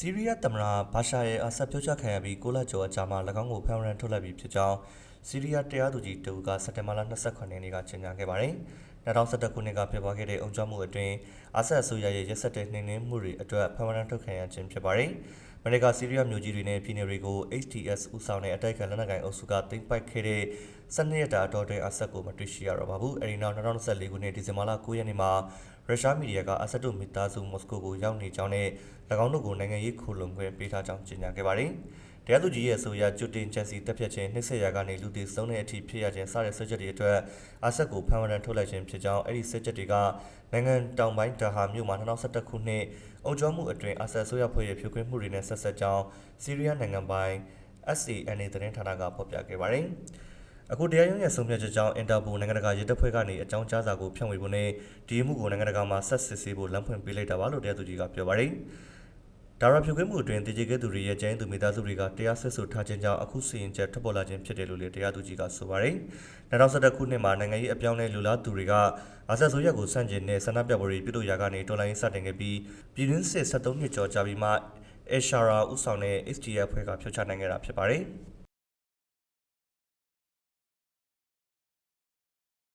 စီးရီးယားသမ္မတဘာရှာရဲ့အာဆတ်ပြောချခံရပြီးကိုလကျော်အကြာမှာ၎င်းကိုဖမ်းရန်ထုတ်လိုက်ပြီးဖြစ်ကြောင်းစီးရီးယားတရားသူကြီးတူကစက်တင်ဘာလ28ရက်နေ့ကကြေညာခဲ့ပါတယ်။2011ခုနှစ်ကဖြစ်ပွားခဲ့တဲ့အုံကြွမှုအတွင်းအာဆတ်အစိုးရရဲ့ရက်စက်တဲ့နှိမ်နင်းမှုတွေအတွက်ဖမ်းရန်ထုတ်ခံရခြင်းဖြစ်ပါတယ်။ မနေ့ကစီးရီးယားမြို့ကြီးတွေနဲ့ပြည်နယ်တွေကို HTS ဦးဆောင်တဲ့အတိုက်အခံလက်နက်ကိုင်အုပ်စုကသိမ်းပိုက်ခဲ့တဲ့12ရက်တာအတော်တွင်အာဆတ်ကိုမတွေ့ရှိရတော့ပါဘူး။အဲဒီနောက်2024ခုနှစ်ဒီဇင်ဘာလ9ရက်နေ့မှာရုရှားမီဒီယာကအာဆတ်တို့မိသားစုမော်စကိုကိုရောက်နေကြောင်းနဲ့၎င်းတို့ကိုနိုင်ငံရေးခိုလုံခွင့်ပေးထားကြောင်းကြေညာခဲ့ပါတယ်။ တရားသူကြီးရဲ့အဆိုအရကျွတ်တင်ချက်စီတက်ဖြတ်ခြင်းနှိမ့်ဆက်ရာကနေလူတည်ဆုံးတဲ့အထိဖြစ်ရခြင်းစတဲ့ဆွဲချက်တွေအတွက်အာဆတ်ကိုဖမ်းဝရန်ထုတ်လိုက်ခြင်းဖြစ်ကြောင်းအဲ့ဒီဆွဲချက်တွေကနိုင်ငံတောင်ပိုင်းဒါဟာမြို့မှာ2011ခုနှစ်အုံကျော်မှုအတွင်းအာဆတ်ဆိုရဖွဲ့ရဲ့ဖြိုခွင်းမှုတွေနဲ့ဆက်ဆက်ကြောင်းစီးရီးယားနိုင်ငံပိုင်း SANA သတင်းဌာနကဖော်ပြခဲ့ပါတယ်။အခုတရားရုံးရဲ့ဆုံးဖြတ်ချက်ကြောင့်အင်တာပိုနိုင်ငံတကာရေတပ်ဖွဲ့ကနေအကြောင်းကြားစာကိုဖြန့်ဝေဖို့နဲ့ဒီအမှုကိုနိုင်ငံတကာမှာဆက်စစ်ဆေးဖို့လမ်းဖွင့်ပေးလိုက်တာပါလို့တရားသူကြီးကပြောပါတယ်။ ဒါရဖြုတ်ခွင့်မှုအတွင်းတည်ကြည်ခဲ့သူတွေရဲ့ကျန်းသူမိသားစုတွေကတရားစွဲဆိုထားခြင်းကြောင့်အခုစီရင်ချက်ထွက်ပေါ်လာခြင်းဖြစ်တယ်လို့လည်းတရားသူကြီးကဆိုပါတယ်။2011ခုနှစ်မှာနိုင်ငံရေးအပြောင်းအလဲလူလားသူတွေကအာဇာဆိုရက်ကိုစန့်ကျင်တဲ့ဆန္ဒပြပွဲတွေပြုလုပ်ရာကနေတော်လိုင်းစတင်ခဲ့ပြီးပြည်တွင်းစစ်73နှစ်ကျော်ကြာပြီးမှအေရှာရာဥဆောင်တဲ့ HDF ဖွဲ့ကဖျော်ချနိုင်ခဲ့တာဖြစ်ပါတယ်။